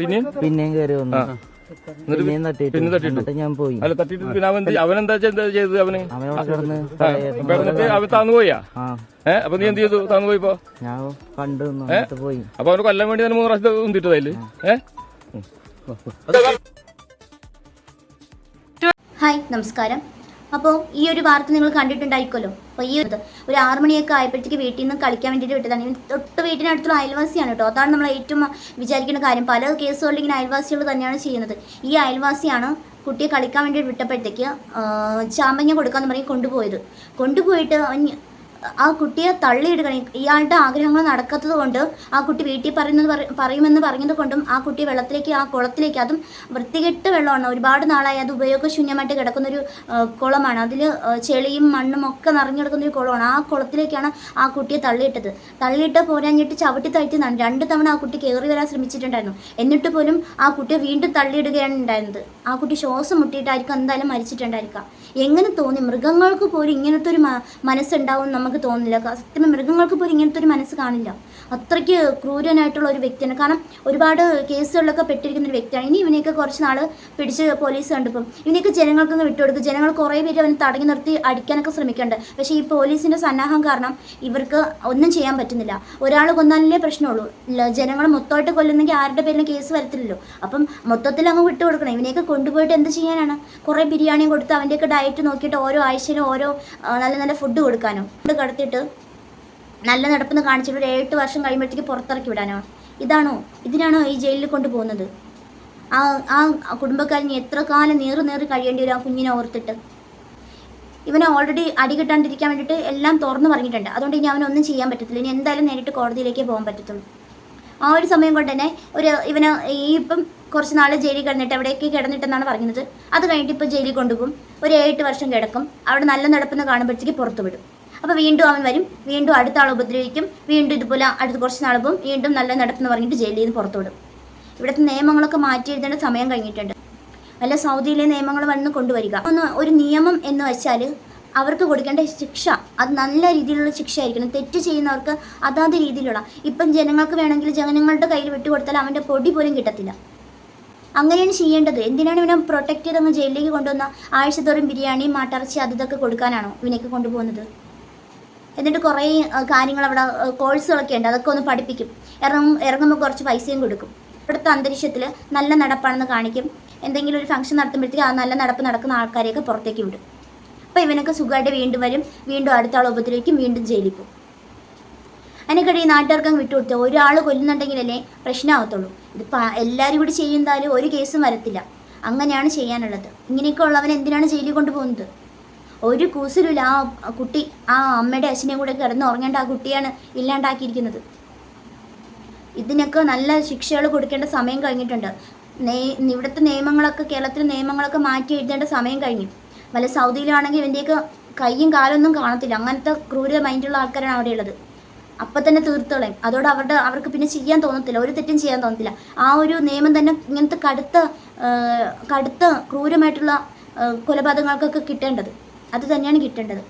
പിന്നെയും? പിന്നെയും കയറി വന്നു. പിന്നെയും തട്ടിയിട്ടു പിന്നെ തട്ടിയിട്ടു എന്നിട്ട് ഞാൻ പോയി. അല്ല പിന്നെ അവൻ എന്ത്- അവൻ എന്താ ചെയ്ത- ചെയ്തത് അവന്? അവനവിടെ കിടന്ന് ആ, കിടന്നിട്ട് അവൻ താന്നു പോയാ? ആ. ഏ അപ്പൊ നീ എന്ത് ചെയ്തു? താന്നു പോയിപ്പോ ഞാൻ കണ്ടു നിന്നു. എന്നിട്ട് പോയി. അപ്പൊ അവന് കൊല്ലാൻ വേണ്ടി തന്നെ മൂന്ന് പ്രാവശ്യം. ഹായ് നമസ്കാരം. അപ്പോൾ ഈ ഒരു വാർത്ത നിങ്ങൾ കണ്ടിട്ടുണ്ടായിക്കോലോ? അപ്പോൾ ഈ ഒരു ആറ് മണിയൊക്കെ ആയപ്പോഴത്തേക്ക് വീട്ടിൽ നിന്ന് കളിക്കാൻ വേണ്ടിയിട്ട് വിട്ടതാണ്. തൊട്ട് വീട്ടിനടുത്തുള്ള അയൽവാസിയാണ് കേട്ടോ. അതാണ് നമ്മൾ ഏറ്റവും വിചാരിക്കുന്ന കാര്യം. പല കേസുകളിൽ ഇങ്ങനെ അയൽവാസികൾ തന്നെയാണ് ചെയ്യുന്നത്. ഈ അയൽവാസിയാണ് കുട്ടിയെ കളിക്കാൻ വേണ്ടി വിട്ടപ്പോഴത്തേക്ക് ചാമ്പങ്ങ കൊടുക്കാന്ന് പറഞ്ഞ് കൊണ്ടുപോയത്. കൊണ്ടുപോയിട്ട് അവൻ ആ കുട്ടിയെ തള്ളിയിടുകയാണ്. ഇയാളുടെ ആഗ്രഹങ്ങൾ നടക്കാത്തത് കൊണ്ട് ആ കുട്ടി വീട്ടിൽ പറയുന്നത് പറ- പറയുമെന്ന് പറഞ്ഞത് കൊണ്ടും ആ കുട്ടി വെള്ളത്തിലേക്ക് ആ കുളത്തിലേക്ക് അതും വൃത്തികെട്ട് വെള്ളമാണ്. ഒരുപാട് നാളായി അത് ഉപയോഗശൂന്യമായിട്ട് കിടക്കുന്നൊരു കുളമാണ്. അതിൽ ചെളിയും മണ്ണും ഒക്കെ നിറഞ്ഞു കിടക്കുന്ന ഒരു കുളമാണ്. ആ കുളത്തിലേക്കാണ് ആ കുട്ടിയെ തള്ളിയിട്ടത്. തള്ളിയിട്ട് പോരാഞ്ഞിട്ട് ചവിട്ടി താഴ്ത്തിയതാണ് രണ്ട് തവണ ആ കുട്ടി കയറി വരാൻ ശ്രമിച്ചിട്ടുണ്ടായിരുന്നു. എന്നിട്ട് പോലും ആ കുട്ടിയെ വീണ്ടും തള്ളിയിടുകയാണ് ഉണ്ടായിരുന്നത്. ആ കുട്ടി ശ്വാസം മുട്ടിയിട്ടായിരിക്കും എന്തായാലും മരിച്ചിട്ടുണ്ടായിരിക്കാം. എങ്ങനെ തോന്നി? മൃഗങ്ങൾക്ക് പോലും ഇങ്ങനത്തെ ഒരു മനസ്സുണ്ടാവും എന്ന് നമുക്ക് തോന്നില്ല സത്യം മൃഗങ്ങൾക്ക് പോലും ഇങ്ങനത്തെ ഒരു മനസ്സ് കാണില്ല. അത്രയ്ക്ക് ക്രൂരനായിട്ടുള്ള ഒരു വ്യക്തിയാണ്. കാരണം ഒരുപാട് കേസുകളിലൊക്കെ പെട്ടിരിക്കുന്ന ഒരു വ്യക്തിയാണ്. ഇനി ഇവനെയൊക്കെ കുറച്ച് നാൾ പിടിച്ച് പോലീസ് കണ്ടിപ്പം ഇവനെയൊക്കെ ജനങ്ങൾക്കൊന്ന് വിട്ടുകൊടുക്കും ജനങ്ങൾ കുറേ പേര് അവനെ തടഞ്ഞു നിർത്തി അടിക്കാനൊക്കെ ശ്രമിക്കുന്നുണ്ട്. പക്ഷേ ഈ പോലീസിന്റെ സന്നാഹം കാരണം ഇവർക്ക് ഒന്നും ചെയ്യാൻ പറ്റുന്നില്ല. ഒരാൾ കൊന്നാലേ പ്രശ്നമുള്ളൂ. ജനങ്ങൾ മൊത്തമായിട്ട് കൊല്ലുന്നെങ്കിൽ ആരുടെ പേരിലും കേസ് വരത്തില്ലല്ലോ. അപ്പം മൊത്തത്തിൽ അങ്ങ് വിട്ടു കൊടുക്കണം ഇവനെയൊക്കെ കൊണ്ടുപോയിട്ട് എന്ത് ചെയ്യാനാണ്? കുറേ ബിരിയാണിയും കൊടുത്ത് അവന്റെയൊക്കെ ഡയറ്റ് നോക്കിയിട്ട് ഓരോ ആഴ്ചയിലും ഓരോ നല്ല നല്ല ഫുഡ് കൊടുക്കാനോ. കടത്തിയിട്ട് നല്ല നടപ്പെന്ന് കാണിച്ചിട്ട് ഒരു എട്ട് വർഷം കഴിയുമ്പോഴത്തേക്ക് പുറത്തിറക്കി വിടാനോ? ഇതാണോ? ഇതിനാണോ ഈ ജയിലിൽ കൊണ്ടുപോകുന്നത്? ആ ആ കുടുംബക്കാരന് എത്ര കാലം നീറു നീറി കഴിയേണ്ടി വരും ആ കുഞ്ഞിനെ ഓർത്തിട്ട്? ഇവനെ ഓൾറെഡി അടി കിട്ടാണ്ടിരിക്കാൻ വേണ്ടിയിട്ട് എല്ലാം തുറന്നു പറഞ്ഞിട്ടുണ്ട്. അതുകൊണ്ട് ഇനി അവനൊന്നും ചെയ്യാൻ പറ്റത്തില്ല. ഇനി എന്തായാലും നേരിട്ട് കോടതിയിലേക്ക് പോകാൻ പറ്റത്തുള്ളൂ. ആ ഒരു സമയം കൊണ്ട് തന്നെ ഒരു ഇവന് ഈ ഇപ്പം കുറച്ച് നാൾ ജയിലിൽ കിടന്നിട്ട് എവിടേക്ക് കിടന്നിട്ടെന്നാണ് പറയുന്നത് അത് കഴിഞ്ഞിട്ട് ഇപ്പോൾ ജയിലിൽ കൊണ്ടുപോകും. ഒരു എട്ട് വർഷം കിടക്കും. അവിടെ നല്ല നടപ്പെന്ന് കാണുമ്പോഴത്തേക്ക് പുറത്തു വിടും. അപ്പോൾ വീണ്ടും അവൻ വരും. വീണ്ടും അടുത്ത ആൾ ഉപദ്രവിക്കും. വീണ്ടും ഇതുപോലെ അടുത്ത കുറച്ച് നാൾ വീണ്ടും നല്ല നടപ്പെന്ന് പറഞ്ഞിട്ട് ജയിലിൽ നിന്ന് പുറത്തു വിടും. ഇവിടുത്തെ നിയമങ്ങളൊക്കെ മാറ്റി എഴുതേണ്ട സമയം കഴിഞ്ഞിട്ടുണ്ട്. അല്ല സൗദിയിലെ നിയമങ്ങൾ വന്ന് കൊണ്ടുവരിക. ഒന്ന് ഒരു നിയമം എന്ന് വെച്ചാൽ അവർക്ക് കൊടുക്കേണ്ട ശിക്ഷ. അത് നല്ല രീതിയിലുള്ള ശിക്ഷ ആയിരിക്കണം തെറ്റ് ചെയ്യുന്നവർക്ക് അതാത് രീതിയിലുള്ള. ഇപ്പം ജനങ്ങൾക്ക് വേണമെങ്കിൽ ജനങ്ങളുടെ കയ്യിൽ വിട്ടുകൊടുത്താൽ അവന്റെ പൊടി പോലും കിട്ടത്തില്ല. അങ്ങനെയാണ് ചെയ്യേണ്ടത്. എന്തിനാണ് ഇവനെ പ്രൊട്ടക്റ്റ് ചെയ്ത് അങ്ങ് ജയിലിലേക്ക് കൊണ്ടുവന്ന? ആഴ്ചതോറും ബിരിയാണി മാട്ടിറച്ചി അത് ഇതൊക്കെ കൊടുക്കാനാണോ ഇവനൊക്കെ കൊണ്ടുപോകുന്നത്? എന്നിട്ട് കുറേ കാര്യങ്ങൾ അവിടെ കോഴ്സുകളൊക്കെ ഉണ്ട്. അതൊക്കെ ഒന്ന് പഠിപ്പിക്കും. ഇറങ്ങും ഇറങ്ങുമ്പോൾ കുറച്ച് പൈസയും കൊടുക്കും. ഇവിടുത്തെ അന്തരീക്ഷത്തിൽ നല്ല നടപ്പാണെന്ന് കാണിക്കും. എന്തെങ്കിലും ഒരു ഫംഗ്ഷൻ നടത്തുമ്പോഴത്തേക്ക് ആ നല്ല നടപ്പ് നടക്കുന്ന ആൾക്കാരെയൊക്കെ പുറത്തേക്ക് വിടും. അപ്പോൾ ഇവനൊക്കെ സുഖമായിട്ട് വീണ്ടും വരും വീണ്ടും അടുത്ത ആൾ ഉപദ്രവിക്കും വീണ്ടും ജയിലിൽ പോകും. അതിനൊക്കെ ഈ നാട്ടുകാർക്കും വിട്ടുകൊടുത്ത് ഒരാൾ കൊല്ലുന്നുണ്ടെങ്കിലല്ലേ പ്രശ്നമാകത്തുള്ളൂ ഇതിപ്പോൾ എല്ലാവരും കൂടി ചെയ്യുന്നാലും ഒരു കേസും വരത്തില്ല. അങ്ങനെയാണ് ചെയ്യാനുള്ളത്. ഇങ്ങനെയൊക്കെ ഉള്ളവൻ എന്തിനാണ് ജയിലിൽ കൊണ്ടുപോകുന്നത്? ഒരു കൂസലുമില്ല ആ കുട്ടി ആ അമ്മയുടെ അച്ഛനെയും കൂടെ കിടന്ന് ഉറങ്ങേണ്ട ആ കുട്ടിയാണ് ഇല്ലാണ്ടാക്കിയിരിക്കുന്നത്. ഇതിനൊക്കെ നല്ല ശിക്ഷകൾ കൊടുക്കേണ്ട സമയം കഴിഞ്ഞിട്ടുണ്ട്. ഇവിടുത്തെ നിയമങ്ങളൊക്കെ കേരളത്തിലെ നിയമങ്ങളൊക്കെ മാറ്റി എഴുതേണ്ട സമയം കഴിഞ്ഞു. വല്ല സൗദിയിലാണെങ്കിൽ ഇവന്റെയൊക്കെ കൈയും കാലൊന്നും കാണത്തില്ല. അങ്ങനത്തെ ക്രൂര മൈൻഡുള്ള ആൾക്കാരാണ് അവിടെ ഉള്ളത് അപ്പം തന്നെ തീർത്തോളയും. അതോട് അവരുടെ അവർക്ക് പിന്നെ ചെയ്യാൻ തോന്നത്തില്ല. ഒരു തെറ്റും ചെയ്യാൻ തോന്നത്തില്ല. ആ ഒരു നിയമം തന്നെ ഇങ്ങനത്തെ കടുത്ത കടുത്ത ക്രൂരമായിട്ടുള്ള കൊലപാതകങ്ങൾക്കൊക്കെ കിട്ടേണ്ടത്. അത് തന്നെയാണ് കിട്ടേണ്ടത്.